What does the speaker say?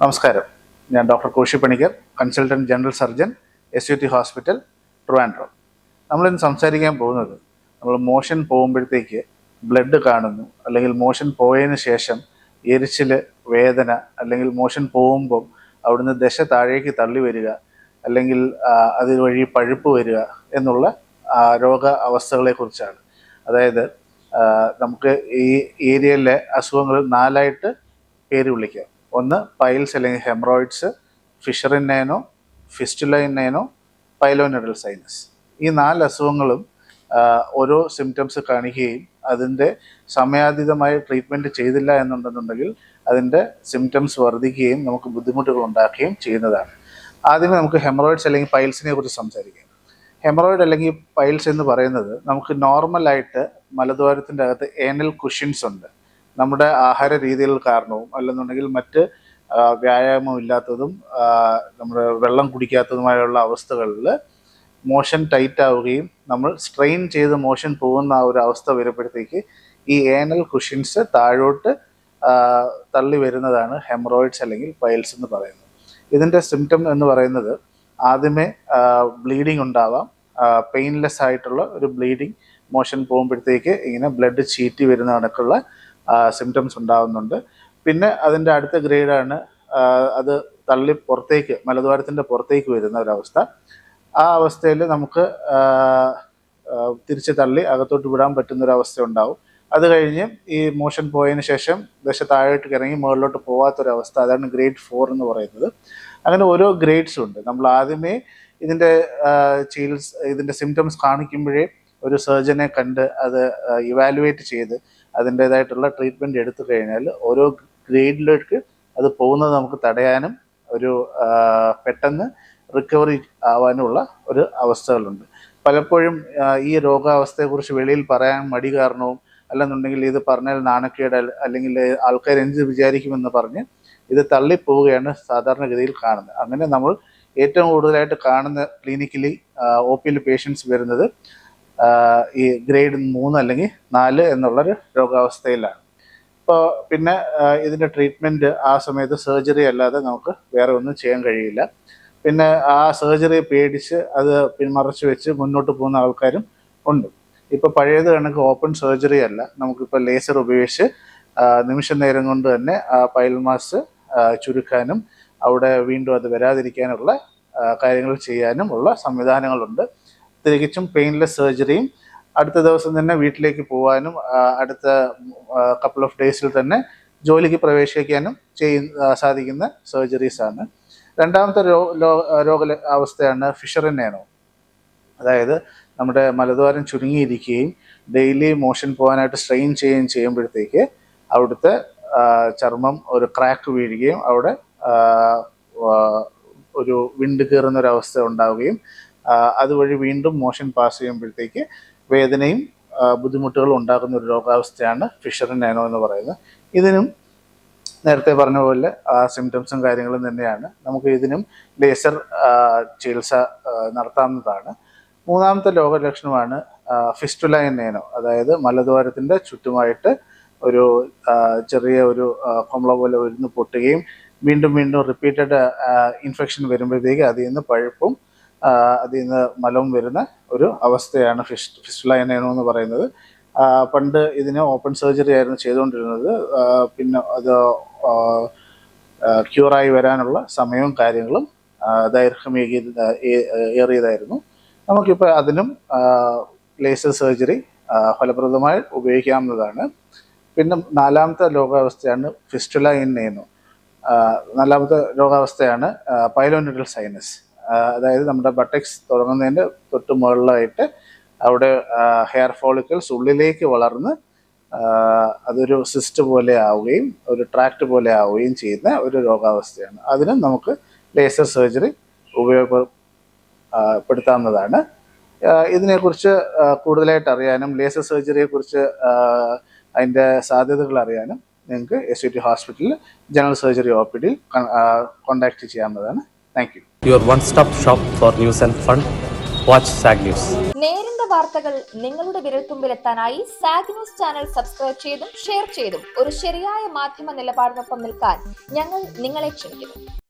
നമസ്കാരം. ഞാൻ doctor Koshy Panicker consultant general surgeon S U T hospital Trivandrum. നമ്മളിന്ന് സംസാരിക്കാൻ പോകുന്നത് നമ്മൾ മോഷൻ പോകുമ്പോഴത്തേക്ക് ബ്ലഡ് കാണുന്നു അല്ലെങ്കിൽ മോഷൻ പോയതിന് ശേഷം എരിച്ചിൽ വേദന അല്ലെങ്കിൽ മോഷൻ പോകുമ്പോൾ അവിടുന്ന് ദശ താഴേക്ക് തള്ളി വരിക അല്ലെങ്കിൽ അതുവഴി പഴുപ്പ് വരിക എന്നുള്ള രോഗ അവസ്ഥകളെക്കുറിച്ചാണ്. അതായത് നമുക്ക് ഈ ഏരിയയിലെ അസുഖങ്ങൾ നാലായിട്ട് പേര് വിളിക്കാം. ഒന്ന് പൈൽസ് അല്ലെങ്കിൽ ഹെമറോയിഡ്സ് ഫിഷറിൻ നൈനോ ഫിസ്റ്റുലൈൻ നൈനോ പൈലോനിഡൽ സൈനസ് ഈ നാല് അസുഖങ്ങളും ഓരോ സിംറ്റംസ് കാണിക്കുകയും അതിന്റെ സമയാതീതമായി ട്രീറ്റ്മെന്റ് ചെയ്തില്ല എന്നുണ്ടെന്നുണ്ടെങ്കിൽ അതിന്റെ സിംറ്റംസ് വർദ്ധിക്കുകയും നമുക്ക് ബുദ്ധിമുട്ടുകൾ ഉണ്ടാക്കുകയും ചെയ്യുന്നതാണ്. ആദ്യമേ നമുക്ക് ഹെമറോയിഡ്സ് അല്ലെങ്കിൽ പൈൽസിനെ കുറിച്ച് സംസാരിക്കാം. ഹെമറോയിഡ് അല്ലെങ്കിൽ പൈൽസ് എന്ന് പറയുന്നത് നമുക്ക് നോർമലായിട്ട് മലദ്വാരത്തിന്റെ അകത്ത് ഏനൽ കുഷ്യൻസ് ഉണ്ട്. നമ്മുടെ ആഹാര രീതികൾ കാരണവും അല്ലെന്നുണ്ടെങ്കിൽ മറ്റ് വ്യായാമം ഇല്ലാത്തതും നമ്മുടെ വെള്ളം കുടിക്കാത്തതുമായുള്ള അവസ്ഥകളിൽ മോഷൻ ടൈറ്റ് ആവുകയും നമ്മൾ സ്ട്രെയിൻ ചെയ്ത് മോഷൻ പോകുന്ന ആ ഒരു അവസ്ഥ വരുമ്പോഴത്തേക്ക് ഈ ഏനൽ കുഷ്യൻസ് താഴോട്ട് തള്ളി വരുന്നതാണ് ഹെമറോയിഡ്സ് അല്ലെങ്കിൽ പൈൽസ് എന്ന് പറയുന്നത്. ഇതിന്റെ സിംറ്റം എന്ന് പറയുന്നത് ആദ്യമേ ബ്ലീഡിംഗ് ഉണ്ടാവാം. പെയിൻലെസ് ആയിട്ടുള്ള ഒരു ബ്ലീഡിങ് മോഷൻ പോകുമ്പോഴത്തേക്ക് ഇങ്ങനെ ബ്ലഡ് ചീറ്റി വരുന്ന കണക്കുള്ള സിംറ്റംസ് ഉണ്ടാകുന്നുണ്ട് പിന്നെ അതിന്റെ അടുത്ത ഗ്രേഡാണ് അത് തള്ളി പുറത്തേക്ക് മലദ്വാരത്തിന്റെ പുറത്തേക്ക് വരുന്ന ഒരവസ്ഥ. ആ അവസ്ഥയിൽ നമുക്ക് തിരിച്ച് തള്ളി അകത്തോട്ട് വിടാൻ പറ്റുന്നൊരവസ്ഥ ഉണ്ടാവും. അത് കഴിഞ്ഞ് ഈ മോഷൻ പോയതിന് ശേഷം ദശ താഴോട്ട് ഇറങ്ങി മുകളിലോട്ട് പോകാത്തൊരവസ്ഥ അതാണ് ഗ്രേഡ് ഫോർ എന്ന് പറയുന്നത്. അങ്ങനെ ഓരോ ഗ്രേഡ്സും ഉണ്ട്. നമ്മൾ ആദ്യമേ ഇതിന്റെ ചികിത്സ ഇതിന്റെ സിംറ്റംസ് കാണിക്കുമ്പോഴേ ഒരു സർജനെ കണ്ട് അത് ഇവാലുവേറ്റ് ചെയ്ത് അതിന്റേതായിട്ടുള്ള ട്രീറ്റ്മെന്റ് എടുത്തു കഴിഞ്ഞാൽ ഓരോ ഗ്രേഡിലേക്ക് അത് പോകുന്നത് നമുക്ക് തടയാനും ഒരു പെട്ടെന്ന് റിക്കവറി ആവാനുള്ള ഒരു അവസ്ഥകളുണ്ട്. പലപ്പോഴും ഈ രോഗാവസ്ഥയെക്കുറിച്ച് വെളിയിൽ പറയാൻ മടി കാരണവും അല്ലെന്നുണ്ടെങ്കിൽ ഇത് പറഞ്ഞാൽ നാണക്കേട് അല്ലെങ്കിൽ ആൾക്കാർ എന്ത് വിചാരിക്കുമെന്ന് പറഞ്ഞ് ഇത് തള്ളിപ്പോവുകയാണ് സാധാരണഗതിയിൽ കാണുന്നത്. അങ്ങനെ നമ്മൾ ഏറ്റവും കൂടുതലായിട്ട് കാണുന്ന ക്ലിനിക്കലി ഒ പിയിൽ പേഷ്യൻസ് വരുന്നത് ഈ ഗ്രേഡ് മൂന്ന് അല്ലെങ്കിൽ നാല് എന്നുള്ളൊരു രോഗാവസ്ഥയിലാണ്. ഇപ്പോൾ പിന്നെ ഇതിന്റെ ട്രീറ്റ്മെന്റ് ആ സമയത്ത് സർജറി അല്ലാതെ നമുക്ക് വേറെ ഒന്നും ചെയ്യാൻ കഴിയില്ല. പിന്നെ ആ സർജറി പേടിച്ച് അത് പിന്മറച്ച് വെച്ച് മുന്നോട്ട് പോകുന്ന ആൾക്കാരും ഉണ്ട്. ഇപ്പോൾ പഴയത് കണക്ക് ഓപ്പൺ സർജറി അല്ല. നമുക്കിപ്പോൾ ലേസർ ഉപയോഗിച്ച് നിമിഷ നേരം കൊണ്ട് തന്നെ ആ പൈൽ മാസ് ചുരുക്കാനും അവിടെ വീണ്ടും അത് വരാതിരിക്കാനുള്ള കാര്യങ്ങൾ ചെയ്യാനും ഉള്ള സംവിധാനങ്ങളുണ്ട്. തികച്ചും പെയിൻലെസ് സർജറിയും അടുത്ത ദിവസം തന്നെ വീട്ടിലേക്ക് പോകാനും അടുത്ത കപ്പിൾ ഓഫ് ഡേയ്സിൽ തന്നെ ജോലിക്ക് പ്രവേശിക്കാനും ചെയ്യുന്ന സാധിക്കുന്ന സർജറീസ് ആണ്. രണ്ടാമത്തെ രോഗ അവസ്ഥയാണ് ഫിഷർ നേനോ അതായത് നമ്മുടെ മലദ്വാരം ചുരുങ്ങിയിരിക്കുകയും ഡെയിലി മോഷൻ പോകാനായിട്ട് സ്ട്രെയിൻ ചെയ്യുകയും ചെയ്യുമ്പോഴത്തേക്ക് അവിടുത്തെ ചർമ്മം ഒരു ക്രാക്ക് വീഴുകയും അവിടെ ഒരു വിണ്ട് കയറുന്ന ഒരു അവസ്ഥ ഉണ്ടാവുകയും അതുവഴി വീണ്ടും മോഷൻ പാസ് ചെയ്യുമ്പോഴത്തേക്ക് വേദനയും ബുദ്ധിമുട്ടുകളും ഉണ്ടാകുന്ന ഒരു രോഗാവസ്ഥയാണ് ഫിഷറിൻ നാനോ എന്ന് പറയുന്നത്. ഇതിനും നേരത്തെ പറഞ്ഞ പോലെ സിംറ്റംസും കാര്യങ്ങളും തന്നെയാണ്. നമുക്ക് ഇതിനും ലേസർ ചികിത്സ നടത്താവുന്നതാണ്. മൂന്നാമത്തെ രോഗലക്ഷണമാണ് ഫിസ്റ്റുല എന്നേനോ അതായത് മലദ്വാരത്തിന്റെ ചുറ്റുമായിട്ട് ഒരു ചെറിയ ഒരു കൊമ്പള പോലെ വരുന്ന് പൊട്ടുകയും വീണ്ടും വീണ്ടും റിപ്പീറ്റഡ് ഇൻഫെക്ഷൻ വരുമ്പോഴത്തേക്ക് അതിൽ നിന്ന് പഴുപ്പും അതിൽ നിന്ന് മലവും വരുന്ന ഒരു അവസ്ഥയാണ് ഫിഷ് ഫിസ്റ്റുല എന്നേനോ എന്ന് പറയുന്നത്. പണ്ട് ഇതിന് ഓപ്പൺ സർജറി ആയിരുന്നു ചെയ്തുകൊണ്ടിരുന്നത്. പിന്നെ അത് ക്യൂറായി വരാനുള്ള സമയവും കാര്യങ്ങളും ദൈർഘ്യമേകി ഏറിയതായിരുന്നു. നമുക്കിപ്പോൾ അതിനും ലേസർ സർജറി ഫലപ്രദമായി ഉപയോഗിക്കാവുന്നതാണ്. പിന്നെ നാലാമത്തെ രോഗാവസ്ഥയാണ് ഫിസ്റ്റുല ഇൻ നാലാമത്തെ രോഗാവസ്ഥയാണ് പൈലോനിഡൽ സൈനസ് അതായത് നമ്മുടെ ബട്ടക്സ് തുടങ്ങുന്നതിന്റെ തൊട്ട് മുകളിലായിട്ട് അവിടെ ഹെയർ ഫോളിക്കിൾസ് ഉള്ളിലേക്ക് വളർന്ന് അതൊരു സിസ്റ്റ് പോലെ ആവുകയും ഒരു ട്രാക്ട് പോലെ ആവുകയും ചെയ്യുന്ന ഒരു രോഗാവസ്ഥയാണ്. അതിന് നമുക്ക് ലേസർ സർജറി ഉപയോഗപ്പെടുത്താവുന്നതാണ് ഇതിനെക്കുറിച്ച് കൂടുതലായിട്ട് അറിയാനും ലേസർ സർജറിയെക്കുറിച്ച് അതിന്റെ സാധ്യതകൾ അറിയാനും നിങ്ങൾക്ക് എസ് യു ടി ഹോസ്പിറ്റലിൽ ജനറൽ സർജറി ഒ പി ഡിയിൽ കോൺടാക്ട് ചെയ്യാവുന്നതാണ്. Thank you your one stop shop for news and fun. Watch Saag news നേരിന്റെ വാർത്തകൾ നിങ്ങളുടെ വിരൽത്തുമ്പിലെത്താനായി സാഗ് ന്യൂസ് ചാനൽ സബ്സ്ക്രൈബ് ചെയ്തും ഷെയർ ചെയ്തും. ഒരു ശരിയായ മാധ്യമ നിലപാടിനൊപ്പം നിൽക്കാൻ ഞങ്ങൾ നിങ്ങളെ ക്ഷണിക്കുന്നു.